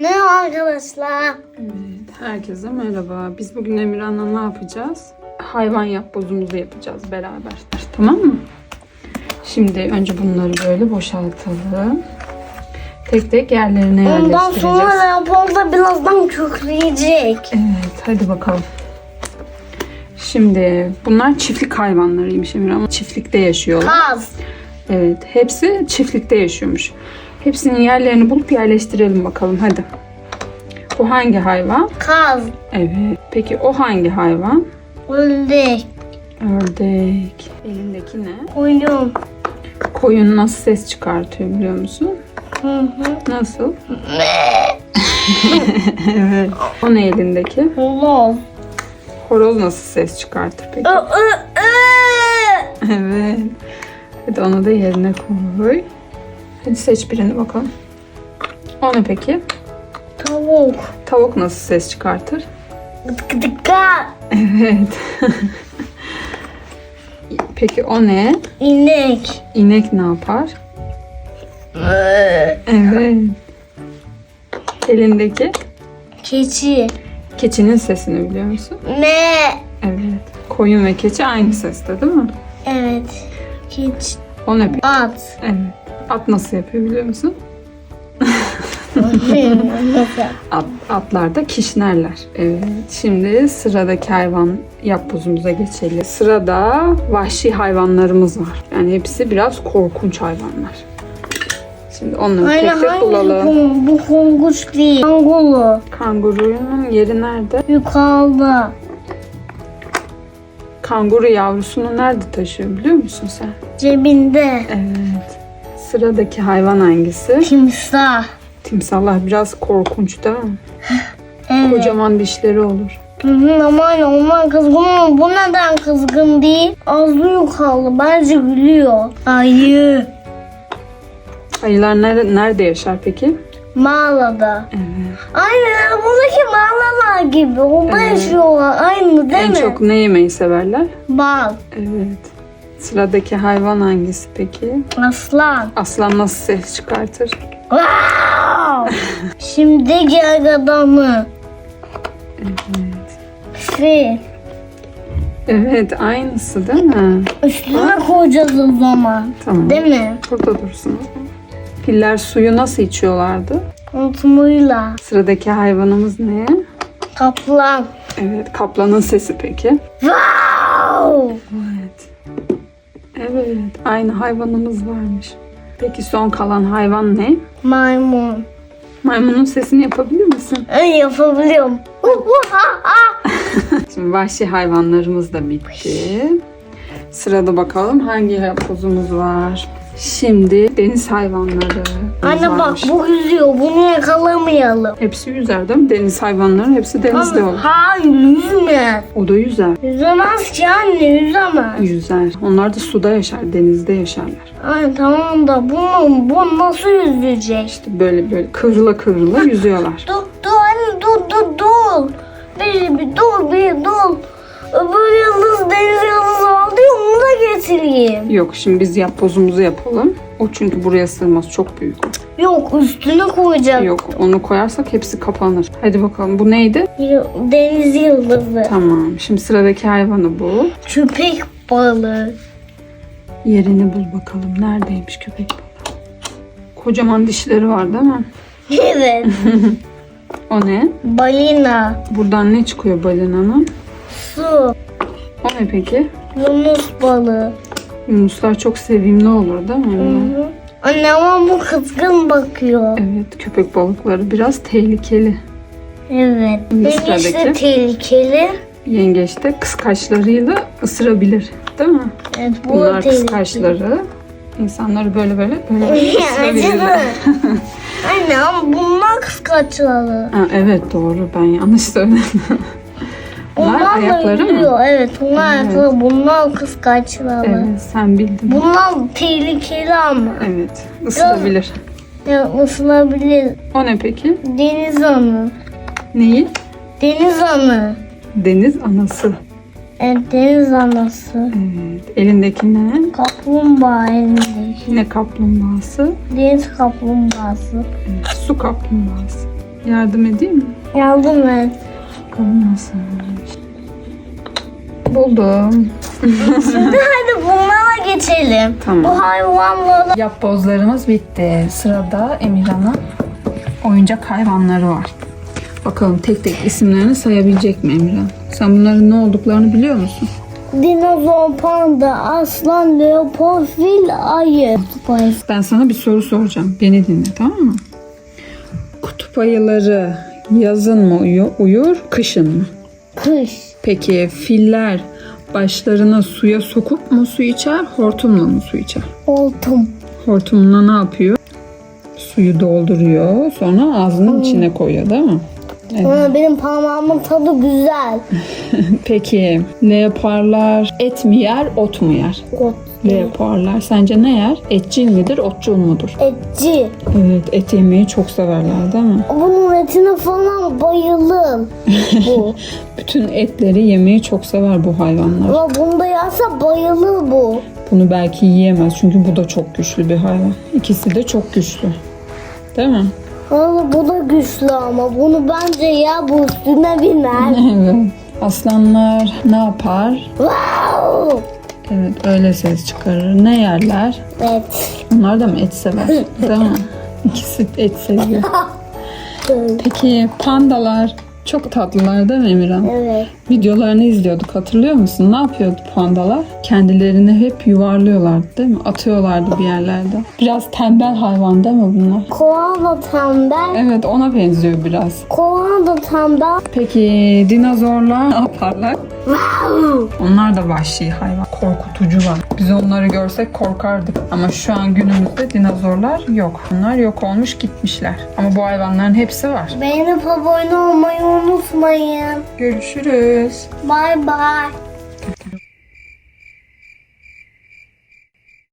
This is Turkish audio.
Merhaba arkadaşlar. Evet, herkese merhaba. Biz bugün Emirhan'la ne yapacağız? Hayvan yapbozumuzu yapacağız beraber. Tamam mı? Şimdi önce bunları böyle boşaltalım. Tek tek yerlerine Ondan yerleştireceğiz. sonra raporda birazdan kökleyecek. Evet, hadi bakalım. Şimdi bunlar çiftlik hayvanlarıymış Emirhan. Çiftlikte yaşıyorlar. Kaz. Evet, hepsi çiftlikte yaşıyormuş. Hepsinin yerlerini bulup yerleştirelim bakalım hadi. Bu hangi hayvan? Kaz. Evet. Peki o hangi hayvan? Ördek. Ördek. Elindeki ne? Koyun. Koyun nasıl ses çıkartıyor biliyor musun? Hı hı. Nasıl? evet. O ne elindeki? Horoz. Horoz nasıl ses çıkartır peki? Evet. Hadi onu da yerine koy. Hadi seç birini bakalım. O ne peki? Tavuk. Tavuk nasıl ses çıkartır? Gıdık gıdıka. Evet. peki o ne? İnek. İnek ne yapar? Evet. Elindeki Keçi. keçinin sesini biliyor musun? Ne? Evet. Koyun ve keçi aynı seste değil mi? Evet. Keçi. O ne peki? At. Evet. At nasıl yapıyor biliyor musun? At, atlar da kişnerler. Evet. Şimdi sıradaki hayvan yapbozumuza geçelim. Sırada vahşi hayvanlarımız var. Yani hepsi biraz korkunç hayvanlar. Şimdi onları Anne tek tek bulalım. bu? Bu konguç değil. Kanguru. Kangurunun yeri nerede? Yukarıda. Kanguru yavrusunu nerede taşıyor biliyor musun sen? Cebinde. Evet. Sıradaki hayvan hangisi? Timsah. Timsahlar biraz korkunç değil mi? Evet. Kocaman dişleri olur. Hı hı, ama anne onlar kızgın bu neden kızgın değil? Ağzı yukarılı bence gülüyor. Ayı. Ayılar nere- nerede yaşar peki? Mağarada. Evet. Aynen buradaki mağaralar gibi. Orada Evet. yaşıyorlar. Aynı değil en mi? çok ne yemeyi severler? Bal. Evet. Sıradaki hayvan hangisi peki? Aslan. Aslan nasıl ses çıkartır? Wow! Şimdi gergedanı. Evet. Fil. Evet aynısı değil mi? Üstüne koyacağız o zaman. Tamam. Değil mi? Burada dursun. Filler suyu nasıl içiyorlardı? Unutmuyla. Sıradaki hayvanımız ne? Kaplan. Evet kaplanın sesi peki? Wow! Evet. Aynı hayvanımız varmış. Peki son kalan hayvan ne? Maymun. Maymunun sesini yapabilir misin? Ay yapabiliyorum. Şimdi vahşi hayvanlarımız da bitti. Sırada bakalım hangi yapbozumuz var. Şimdi deniz hayvanları. Anne bak varmış. bu yüzüyor. Bunu yakalamayalım. Hepsi yüzer değil mi? Deniz hayvanları hepsi denizde olur. hayır yüzmez. O da yüzer. Yüzemez ki anne yüzemez. Yüzer. Onlar da suda yaşar, denizde yaşarlar. Ay tamam da bunu, bu nasıl yüzecek? İşte böyle böyle kıvrıla kıvrıla yüzüyorlar. Dur dur anne dur dur dur. Bir, bir dur bir dur. Öbür getireyim. Yok şimdi biz yapbozumuzu yapalım. O çünkü buraya sığmaz. Çok büyük. Yok üstüne koyacağım. Yok onu koyarsak hepsi kapanır. Hadi bakalım bu neydi? Deniz yıldızı. Tamam. Şimdi sıradaki hayvanı bu. Köpek balığı. Yerini bul bakalım. Neredeymiş köpek balığı? Kocaman dişleri var değil mi? Evet. O ne? Balina. Buradan ne çıkıyor balinanın? Su. O ne peki? Yunus balığı. Yunuslar çok sevimli olur değil mi? Hı hı. Anne ama bu kızgın bakıyor. Evet köpek balıkları biraz tehlikeli. Evet. İşte sıradaki. tehlikeli. Yengeç de kıskaçlarıyla ısırabilir. Değil mi? Evet bu Bunlar tehlikeli. kıskaçları. İnsanları böyle böyle böyle ısırabilirler. Anne ama bunlar kıskaçları. Ha, evet doğru ben yanlış söyledim. Bunlar ayakları mı? Evet bunlar Evet. ayakları. Bunlar kıskaçları. Evet sen bildin. Bunlar tehlikeli ama. Evet ısırabilir. Yani ısınabilir. O ne peki? Deniz anı. Neyi? Deniz anı. Deniz anası. Evet deniz anası. Evet. Elindeki ne? Kaplumbağa elindeki. Yine kaplumbağası. Deniz kaplumbağası. Evet, su kaplumbağası. Yardım edeyim mi? Yardım et. Nasıl. Buldum. Şimdi hadi bunlara geçelim. Tamam. Bu hayvanları Yapbozlarımız bitti. Sırada Emirhan'ın oyuncak hayvanları var. Bakalım tek tek isimlerini sayabilecek mi Emirhan? Sen bunların ne olduklarını biliyor musun? dinozor, panda, aslan, leopar, fil, ayı. Ben sana bir soru soracağım. Beni dinle tamam mı? Kutup ayıları yazın mı uyu- uyur, kışın mı? Kış. Peki filler başlarını suya sokup mu su içer, hortumla mı su içer? Oltum. Hortumla ne yapıyor? Suyu dolduruyor, sonra ağzının içine koyuyor değil mi? Evet. Ama benim parmağımın tadı güzel. Peki leoparlar et mi yer, ot mu yer? Ot. Leoparlar sence ne yer? Etçil midir, otçul mudur? Etçi. Evet, et yemeyi çok severler değil mi? Bunun etine falan bayılım. bu. Bütün etleri yemeyi çok sever bu hayvanlar. Ama bunda yerse bayılır bu. Bunu belki yiyemez çünkü bu da çok güçlü bir hayvan. İkisi de çok güçlü. Değil mi? Ama bu da güçlü ama bunu bence ya bu üstüne biner. Evet. Aslanlar ne yapar? wow. Evet öyle ses çıkarır. Ne yerler? Evet. Onlar da mı et sever? Değil mi? İkisi et seviyor. Peki pandalar çok tatlılar değil mi Emirhan? Evet. Videolarını izliyorduk hatırlıyor musun? Ne yapıyordu pandalar? Kendilerini hep yuvarlıyorlardı değil mi? Atıyorlardı bir yerlerde. Biraz tembel hayvan değil mi bunlar? Koala tembel. Evet ona benziyor biraz. Koala da tembel. Peki dinozorlar ne yaparlar? Wow. Onlar da vahşi hayvan. Korkutucular. Biz onları görsek korkardık. Ama şu an günümüzde dinozorlar yok. Bunlar yok olmuş gitmişler. Ama bu hayvanların hepsi var. Beğenip abone olmayı unutmayın. Görüşürüz. Bye bye.